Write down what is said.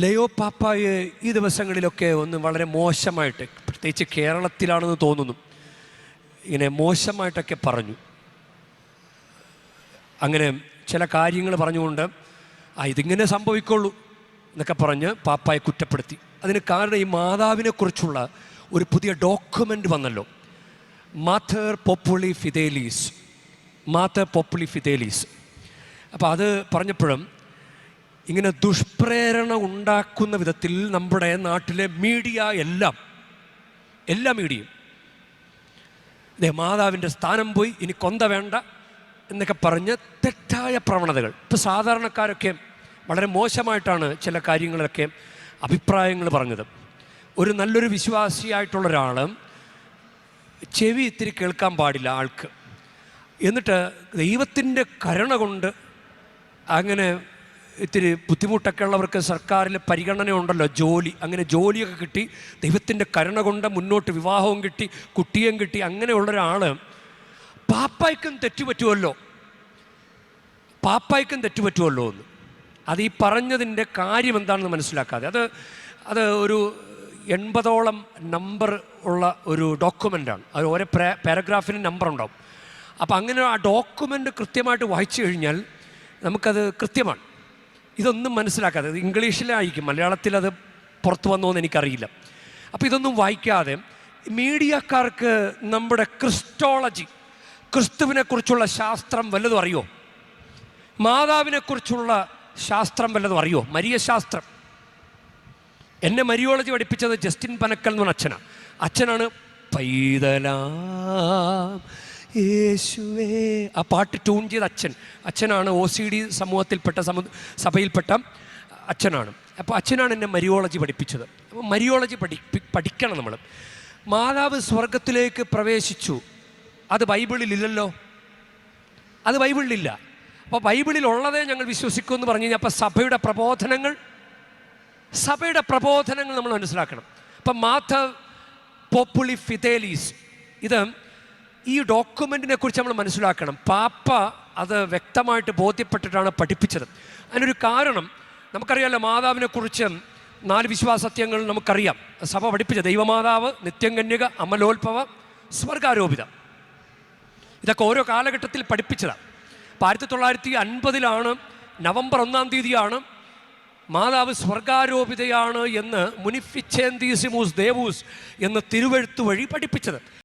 ലയോ പാപ്പായെ ഈ ദിവസങ്ങളിലൊക്കെ ഒന്ന് വളരെ മോശമായിട്ട് പ്രത്യേകിച്ച് കേരളത്തിലാണെന്ന് തോന്നുന്നു. ഇങ്ങനെ മോശമായിട്ടൊക്കെ പറഞ്ഞു. അങ്ങനെ ചില കാര്യങ്ങൾ പറഞ്ഞുകൊണ്ട് ആ ഇതിങ്ങനെ സംഭവിക്കുള്ളൂ എന്നൊക്കെ പറഞ്ഞ് പാപ്പായെ കുറ്റപ്പെടുത്തി. അതിന് കാരണം ഈ മാതാവിനെക്കുറിച്ചുള്ള ഒരു പുതിയ ഡോക്യുമെന്റ് വന്നല്ലോ. മാത്തർ പോപ്പുളി ഫിദേലീസ് മാത്തർ പോപ്പുളി ഫിദേലീസ് അപ്പോൾ അത് പറഞ്ഞപ്പോഴും ഇങ്ങനെ ദുഷ്പ്രേരണ ഉണ്ടാക്കുന്ന വിധത്തിൽ നമ്മുടെ നാട്ടിലെ മീഡിയ എല്ലാം എല്ലാ മീഡിയയും ഇതേ മാതാവിന്റെ സ്ഥാനം പോയി ഇനി കൊന്ത വേണ്ട എന്നൊക്കെ പറഞ്ഞ് തെറ്റായ പ്രവണതകൾ. ഇപ്പോൾ സാധാരണക്കാരൊക്കെ വളരെ മോശമായിട്ടാണ് ചില കാര്യങ്ങളൊക്കെ അഭിപ്രായങ്ങൾ പറഞ്ഞത്. ഒരു നല്ലൊരു വിശ്വാസിയായിട്ടുള്ള ഒരാൾ ചെവി ഇത്തിരി കേൾക്കാൻ പാടില്ല ആൾക്ക്. എന്നിട്ട് ദൈവത്തിന്റെ കരുണ കൊണ്ട് അങ്ങനെ ഇത്തിരി ബുദ്ധിമുട്ടൊക്കെ ഉള്ളവർക്ക് സർക്കാരിൽ പരിഗണന ഉണ്ടല്ലോ ജോലി. അങ്ങനെ ജോലിയൊക്കെ കിട്ടി ദൈവത്തിന്റെ കരുണ കൊണ്ട് മുന്നോട്ട് വിവാഹവും കിട്ടി കുട്ടിയും കിട്ടി അങ്ങനെയുള്ള ഒരാൾ പാപ്പായ്ക്കും തെറ്റുപറ്റുമല്ലോ പാപ്പായ്ക്കും തെറ്റുപറ്റുമല്ലോ എന്ന്. അത് ഈ പറഞ്ഞതിന്റെ കാര്യം എന്താണെന്ന് മനസ്സിലാക്കാതെ. അത് അത് ഒരു എൺപതോളം നമ്പർ ഉള്ള ഒരു ഡോക്യുമെന്റാണ് അത് ഓരോ പാരഗ്രാഫിന് നമ്പർ ഉണ്ടാവും അപ്പോൾ അങ്ങനെ ആ ഡോക്യുമെന്റ് കൃത്യമായിട്ട് വായിച്ചു കഴിഞ്ഞാൽ നമുക്കത് കൃത്യമാണ്. ഇതൊന്നും മനസ്സിലാക്കാതെ ഇംഗ്ലീഷിലായിരിക്കും മലയാളത്തിൽ അത് പുറത്തു വന്നോ എന്ന് എനിക്കറിയില്ല. അപ്പോൾ ഇതൊന്നും വായിക്കാതെ മീഡിയക്കാർക്ക് നമ്മുടെ ക്രിസ്റ്റോളജി ക്രിസ്തുവിനെക്കുറിച്ചുള്ള ശാസ്ത്രം വല്ലതും അറിയോ? മാതാവിനെക്കുറിച്ചുള്ള ശാസ്ത്രം വല്ലതും അറിയോ? മരിയ ശാസ്ത്രം. എന്നെ മരിയോളജി പഠിപ്പിച്ചത് ജസ്റ്റിൻ പനക്കൽ എന്ന് പറഞ്ഞ അച്ഛനാണ് അച്ഛനാണ് പൈതലാം. യേശുവേ. ആ പാട്ട് ട്യൂൺ ചെയ്ത അച്ഛൻ. അച്ഛനാണ് ഒ സി ഡി സമൂഹത്തിൽപ്പെട്ട സമു സഭയിൽപ്പെട്ട അച്ഛനാണ്. അപ്പോൾ അച്ഛനാണ് എന്നെ മരിയോളജി പഠിപ്പിച്ചത്. അപ്പോൾ മരിയോളജി പഠി പഠിക്കണം നമ്മൾ മാതാവ് സ്വർഗത്തിലേക്ക് പ്രവേശിച്ചു. അത് ബൈബിളിലില്ലല്ലോ? അത് ബൈബിളിലില്ല. അപ്പോൾ ബൈബിളിൽ ഉള്ളതേ ഞങ്ങൾ വിശ്വസിക്കുമെന്ന് പറഞ്ഞു കഴിഞ്ഞാൽ അപ്പോൾ സഭയുടെ പ്രബോധനങ്ങൾ സഭയുടെ പ്രബോധനങ്ങൾ നമ്മൾ മനസ്സിലാക്കണം. അപ്പം മാധവ് പോപ്പുളി ഫിതേലീസ് ഇത് ഈ ഡോക്യുമെന്റിനെ കുറിച്ച് നമ്മൾ മനസ്സിലാക്കണം. പാപ്പ അത് വ്യക്തമായിട്ട് ബോധ്യപ്പെട്ടിട്ടാണ് പഠിപ്പിച്ചത്. അതിനൊരു കാരണം നമുക്കറിയാമല്ലോ മാതാവിനെക്കുറിച്ച് നാല് വിശ്വാസത്യങ്ങൾ നമുക്കറിയാം. സഭ പഠിപ്പിച്ച ദൈവമാതാവ് നിത്യം കന്യക അമലോത്ഭവ സ്വർഗാരോപിത. ഇതൊക്കെ ഓരോ കാലഘട്ടത്തിൽ പഠിപ്പിച്ചതാണ്. അപ്പോൾ ആയിരത്തി തൊള്ളായിരത്തി അൻപതിലാണ് നവംബർ ഒന്നാം തീയതിയാണ് മാതാവ് സ്വർഗാരോപിതയാണ് എന്ന് മുനിഫിച്ചേന്തീസിമൂസ് ദേവൂസ് എന്ന് തിരുവഴുത്തു വഴി പഠിപ്പിച്ചത്.